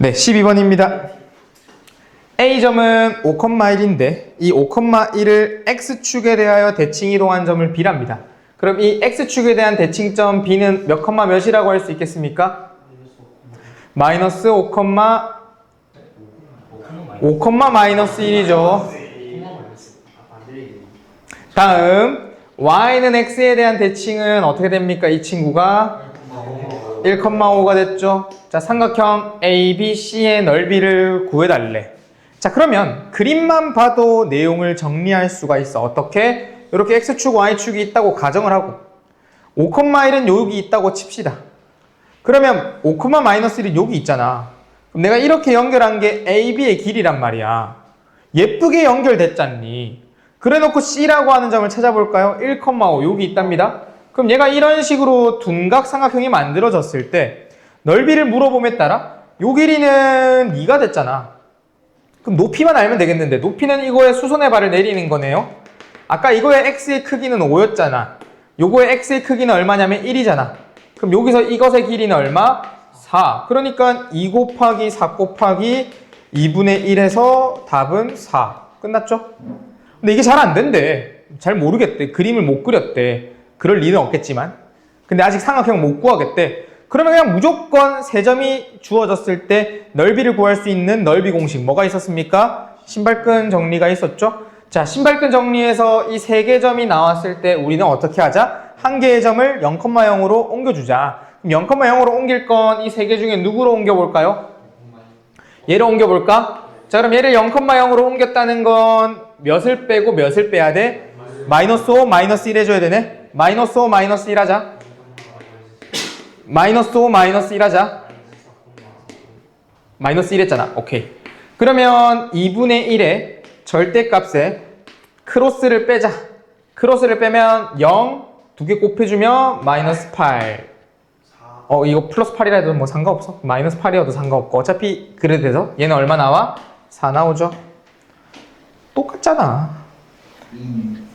네, 12번입니다. A점은 5,1인데 이 5,1을 X축에 대하여 대칭 이동한 점을 B랍니다. 그럼 이 X축에 대한 대칭점 B는 몇 컴마 몇이라고 할 수 있겠습니까? 마이너스 5, 5, 마이너스 1이죠. 다음 Y는 X에 대한 대칭은 어떻게 됩니까? 이 친구가 1,5가 됐죠. 자, 삼각형 ABC의 넓이를 구해달래. 자, 그러면 그림만 봐도 내용을 정리할 수가 있어. 어떻게? 이렇게 X축, Y축이 있다고 가정을 하고 5,1은 여기 있다고 칩시다. 그러면 5, 마이너스 1이 여기 있잖아. 그럼 내가 이렇게 연결한 게 AB의 길이란 말이야. 예쁘게 연결됐잖니. 그래놓고 C라고 하는 점을 찾아볼까요? 1,5 여기 있답니다. 그럼 얘가 이런 식으로 둔각 삼각형이 만들어졌을 때 넓이를 물어봄에 따라 요 길이는 2가 됐잖아. 그럼 높이만 알면 되겠는데 높이는 이거의 수선의 발을 내리는 거네요. 아까 이거의 x의 크기는 5였잖아. 요거의 x의 크기는 얼마냐면 1이잖아. 그럼 여기서 이것의 길이는 얼마? 4. 그러니까 2 곱하기 4 곱하기 2분의 1에서 답은 4. 끝났죠? 근데 이게 잘 안 된대. 잘 모르겠대. 그림을 못 그렸대. 그럴 리는 없겠지만. 근데 아직 삼각형 못 구하겠대. 그러면 그냥 무조건 세 점이 주어졌을 때 넓이를 구할 수 있는 넓이 공식 뭐가 있었습니까? 신발끈 정리가 있었죠? 자, 신발끈 정리에서 이 세 개 점이 나왔을 때 우리는 어떻게 하자? 한 개의 점을 0,0으로 옮겨주자. 그럼 0,0으로 옮길 건 이 세 개 중에 누구로 옮겨볼까요? 얘를 옮겨볼까? 자, 그럼 얘를 0,0으로 옮겼다는 건 몇을 빼고 몇을 빼야 돼? 마이너스 5, 마이너스 1 해줘야 되네? 마이너스 5, 마이너스 1 하자. 마이너스 5, 마이너스 1 하자. 마이너스 1 했잖아. 오케이. 그러면 2분의 1의 절대값에 크로스를 빼자. 크로스를 빼면 0, 두 개 곱해주면 마이너스 8. 어, 이거 플러스 8이라 해도 뭐 상관없어. 마이너스 8이어도 상관없고. 어차피 그래도 돼서 얘는 얼마 나와? 4 나오죠. 똑같잖아. 음.